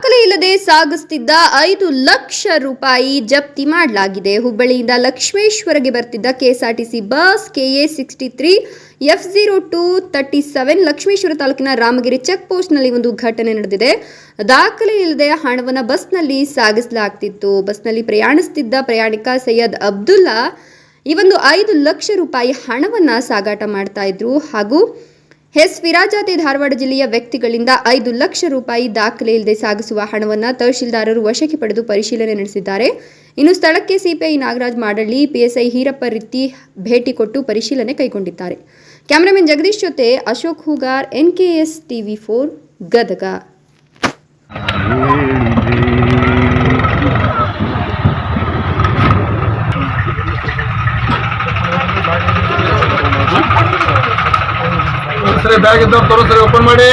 ದಾಖಲೆ ಇಲ್ಲದೆ ಸಾಗಿಸ್ತಿದ್ದ ಐದು ಲಕ್ಷ ರೂಪಾಯಿ ಜಪ್ತಿ ಮಾಡಲಾಗಿದೆ. ಹುಬ್ಬಳ್ಳಿಯಿಂದ ಲಕ್ಷ್ಮೇಶ್ವರಗೆ ಬರ್ತಿದ್ದ KSRTC bus KA sixty three F zero two thirty seven Lakshmeshwar ತಾಲೂಕಿನ ರಾಮಗಿರಿ ಚೆಕ್ ಪೋಸ್ಟ್ನಲ್ಲಿ ಒಂದು ಘಟನೆ ನಡೆದಿದೆ. ದಾಖಲೆ ಇಲ್ಲದೆ ಹಣವನ್ನು ಬಸ್ನಲ್ಲಿ ಸಾಗಿಸಲಾಗ್ತಿತ್ತು. ಬಸ್ನಲ್ಲಿ ಪ್ರಯಾಣಿಸುತ್ತಿದ್ದ ಪ್ರಯಾಣಿಕ ಸೈಯದ್ ಅಬ್ದುಲ್ಲಾ ಈ ಒಂದು ಐದು ಲಕ್ಷ ರೂಪಾಯಿ ಹಣವನ್ನು ಸಾಗಾಟ ಮಾಡ್ತಾ ಇದ್ರು. ಹಾಗೂ ಎಸ್ ವಿರಾಜಾತಿ ಧಾರವಾಡ ಜಿಲ್ಲೆಯ ವ್ಯಕ್ತಿಗಳಿಂದ ಐದು ಲಕ್ಷ ರೂಪಾಯಿ ದಾಖಲೆ ಇಲ್ಲದೆ ಸಾಗಿಸುವ ಹಣವನ್ನು ತಹಶೀಲ್ದಾರರು ವಶಕ್ಕೆ ಪಡೆದು ಪರಿಶೀಲನೆ ನಡೆಸಿದ್ದಾರೆ. ಇನ್ನು ಸ್ಥಳಕ್ಕೆ ಸಿಪಿಐ ನಾಗರಾಜ್ ಮಾಡಳ್ಳಿ, ಪಿಎಸ್ಐ ಹೀರಪ್ಪ ರೀತಿ ಭೇಟಿ ಕೊಟ್ಟು ಪರಿಶೀಲನೆ ಕೈಗೊಂಡಿದ್ದಾರೆ. ಕ್ಯಾಮರಾಮನ್ ಜಗದೀಶ್ ಜೊತೆ Ashok Hoogar NKS TV four Gadag. ಸರಿ ಬ್ಯಾಗ್ ಇದ್ದವ್ರು ತೋರಿಸ್ರಿ ಓಪನ್ ಮಾಡಿ.